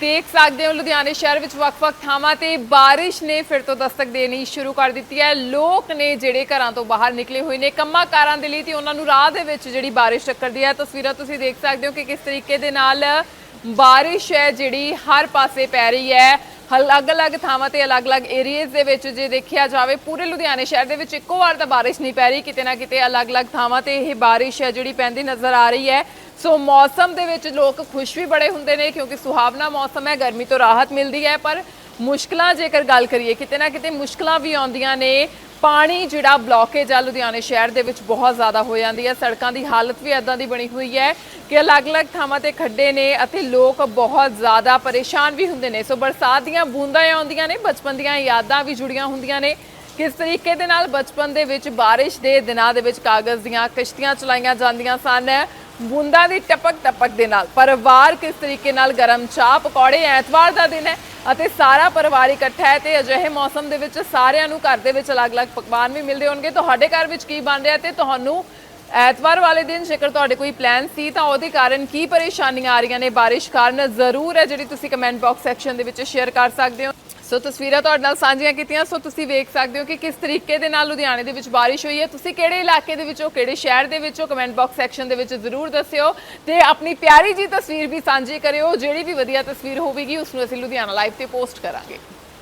ਦੇਖ ਸਕਦੇ ਹੋ, ਲੁਧਿਆਣੇ ਸ਼ਹਿਰ ਵਿੱਚ ਵੱਖ-ਵੱਖ ਥਾਵਾਂ ਤੇ ਬਾਰਿਸ਼ ਨੇ ਫਿਰ ਤੋਂ ਦਸਤਕ ਦੇਣੀ ਸ਼ੁਰੂ ਕਰ ਦਿੱਤੀ ਹੈ। ਲੋਕ ਨੇ ਜਿਹੜੇ ਘਰਾਂ ਤੋਂ ਬਾਹਰ ਨਿਕਲੇ ਹੋਏ ਨੇ ਕੰਮਾਂ ਕਾਰਾਂ ਦੇ ਲਈ ਤੇ ਉਹਨਾਂ ਨੂੰ ਰਾਹ ਦੇ ਵਿੱਚ ਜਿਹੜੀ ਬਾਰਿਸ਼ ਟੱਕਰਦੀ ਹੈ। ਤਸਵੀਰਾਂ ਤੁਸੀਂ ਦੇਖ ਸਕਦੇ ਹੋ ਕਿ ਕਿਸ ਤਰੀਕੇ ਦੇ ਨਾਲ ਬਾਰਿਸ਼ ਹੈ, ਜਿਹੜੀ ਹਰ ਪਾਸੇ ਪੈ ਰਹੀ ਹੈ। ਅਲੱਗ-ਅਲੱਗ ਥਾਵਾਂ ਤੇ ਅਲੱਗ-ਅਲੱਗ ਏਰੀਆਜ਼ ਦੇ ਵਿੱਚ ਜੇ ਦੇਖਿਆ ਜਾਵੇ, ਪੂਰੇ ਲੁਧਿਆਣੇ ਸ਼ਹਿਰ ਦੇ ਵਿੱਚ ਇੱਕੋ ਵਾਰ ਤਾਂ ਬਾਰਿਸ਼ ਨਹੀਂ ਪੈ ਰਹੀ। ਕਿਤੇ ਨਾ ਕਿਤੇ ਅਲੱਗ-ਅਲੱਗ ਥਾਵਾਂ ਤੇ ਇਹ ਬਾਰਿਸ਼ ਹੈ, ਜਿਹੜੀ ਪੈਂਦੀ ਨਜ਼ਰ ਆ ਰਹੀ ਹੈ। ਸੋ ਮੌਸਮ ਦੇ ਵਿੱਚ ਲੋਕ ਖੁਸ਼ ਵੀ ਬੜੇ ਹੁੰਦੇ ਨੇ ਕਿਉਂਕਿ ਸੁਹਾਵਣਾ ਮੌਸਮ ਹੈ, ਗਰਮੀ ਤੋਂ ਰਾਹਤ ਮਿਲਦੀ ਹੈ, ਪਰ ਮੁਸ਼ਕਲਾਂ ਜੇਕਰ ਗੱਲ ਕਰੀਏ, ਕਿਤੇ ਨਾ ਕਿਤੇ ਮੁਸ਼ਕਲਾਂ ਵੀ ਆਉਂਦੀਆਂ ਨੇ। ਪਾਣੀ ਜਿਹੜਾ ਬਲੌਕੇਜ ਆ, ਲੁਧਿਆਣੇ ਸ਼ਹਿਰ ਦੇ ਵਿੱਚ ਬਹੁਤ ਜ਼ਿਆਦਾ ਹੋ ਜਾਂਦੀ ਹੈ। ਸੜਕਾਂ ਦੀ ਹਾਲਤ ਵੀ ਐਦਾਂ ਦੀ ਬਣੀ ਹੋਈ ਹੈ ਕਿ ਅਲੱਗ-ਅਲੱਗ ਥਾਵਾਂ ਤੇ ਖੱਡੇ ਨੇ ਅਤੇ ਲੋਕ ਬਹੁਤ ਜ਼ਿਆਦਾ ਪਰੇਸ਼ਾਨ ਵੀ ਹੁੰਦੇ ਨੇ। ਸੋ ਬਰਸਾਤ ਦੀਆਂ ਬੂੰਦਾਂ ਆਉਂਦੀਆਂ ਨੇ, ਬਚਪਨ ਦੀਆਂ ਯਾਦਾਂ ਵੀ ਜੁੜੀਆਂ ਹੁੰਦੀਆਂ ਨੇ। ਕਿਸ ਤਰੀਕੇ ਦੇ ਨਾਲ ਬਚਪਨ ਦੇ ਵਿੱਚ, ਬਾਰਿਸ਼ ਦੇ ਦਿਨਾਂ ਦੇ ਵਿੱਚ ਕਾਗਜ਼ ਦੀਆਂ ਕਿਸ਼ਤੀਆਂ ਚਲਾਈਆਂ ਜਾਂਦੀਆਂ ਸਨ ਬੂੰਦਾਂ ਦੀ ਟਪਕ ਟਪਕ ਦੇ ਨਾਲ। ਪਰਿਵਾਰ ਕਿਸ ਤਰੀਕੇ ਨਾਲ ਗਰਮ ਚਾਹ, ਪਕੌੜੇ ਐਤਵਾਰ ਦਾ ਦਿਨ ਹੈ ਅਤੇ ਸਾਰਾ ਪਰਿਵਾਰ ਇਕੱਠਾ ਹੈ ਤੇ ਅਜਿਹੇ ਮੌਸਮ ਦੇ ਵਿੱਚ ਸਾਰਿਆਂ ਨੂੰ ਘਰ ਦੇ ਵਿੱਚ ਅਲੱਗ-ਅਲੱਗ ਪਕਵਾਨ ਵੀ ਮਿਲਦੇ ਹੋਣਗੇ। ਤੁਹਾਡੇ ਘਰ ਵਿੱਚ ਕੀ ਬਣ ਰਿਹਾ ਤੇ ਤੁਹਾਨੂੰ ਐਤਵਾਰ ਵਾਲੇ ਦਿਨ ਜੇਕਰ ਤੁਹਾਡੇ ਕੋਈ ਪਲਾਨ ਸੀ ਤਾਂ ਉਹਦੇ ਕਾਰਨ ਕੀ ਪਰੇਸ਼ਾਨੀਆਂ ਆ ਰਹੀਆਂ ਨੇ? ਬਾਰਿਸ਼ ਕਾਰਨ ਜ਼ਰੂਰ ਹੈ, ਜਿਹੜੀ ਤੁਸੀਂ ਕਮੈਂਟ ਬਾਕਸ ਸੈਕਸ਼ਨ ਦੇ ਵਿੱਚ ਸ਼ੇਅਰ ਕਰ ਸਕਦੇ ਹੋ। ਸੋ ਤਸਵੀਰਾਂ ਤੁਹਾਡੇ ਨਾਲ ਸਾਂਝੀਆਂ ਕੀਤੀਆਂ। ਸੋ ਤੁਸੀਂ ਵੇਖ ਸਕਦੇ ਹੋ ਕਿ ਕਿਸ ਤਰੀਕੇ ਦੇ ਨਾਲ ਲੁਧਿਆਣੇ ਦੇ ਵਿੱਚ ਬਾਰਿਸ਼ ਹੋਈ ਹੈ। ਤੁਸੀਂ ਕਿਹੜੇ ਇਲਾਕੇ ਦੇ ਵਿੱਚੋਂ ਕਿਹੜੇ ਸ਼ਹਿਰ ਦੇ ਵਿੱਚੋਂ ਕਮੈਂਟ ਬਾਕਸ ਸੈਕਸ਼ਨ ਦੇ ਵਿੱਚ ਜ਼ਰੂਰ ਦੱਸਿਓ ਤੇ ਆਪਣੀ ਪਿਆਰੀ ਜੀ ਤਸਵੀਰ ਵੀ ਸਾਂਝੀ ਕਰਿਓ। ਜਿਹੜੀ ਵੀ ਵਧੀਆ ਤਸਵੀਰ ਹੋਵੇਗੀ, ਉਸ ਨੂੰ ਅਸੀਂ ਲੁਧਿਆਣਾ ਲਾਈਵ ਤੇ ਪੋਸਟ ਕਰਾਂਗੇ।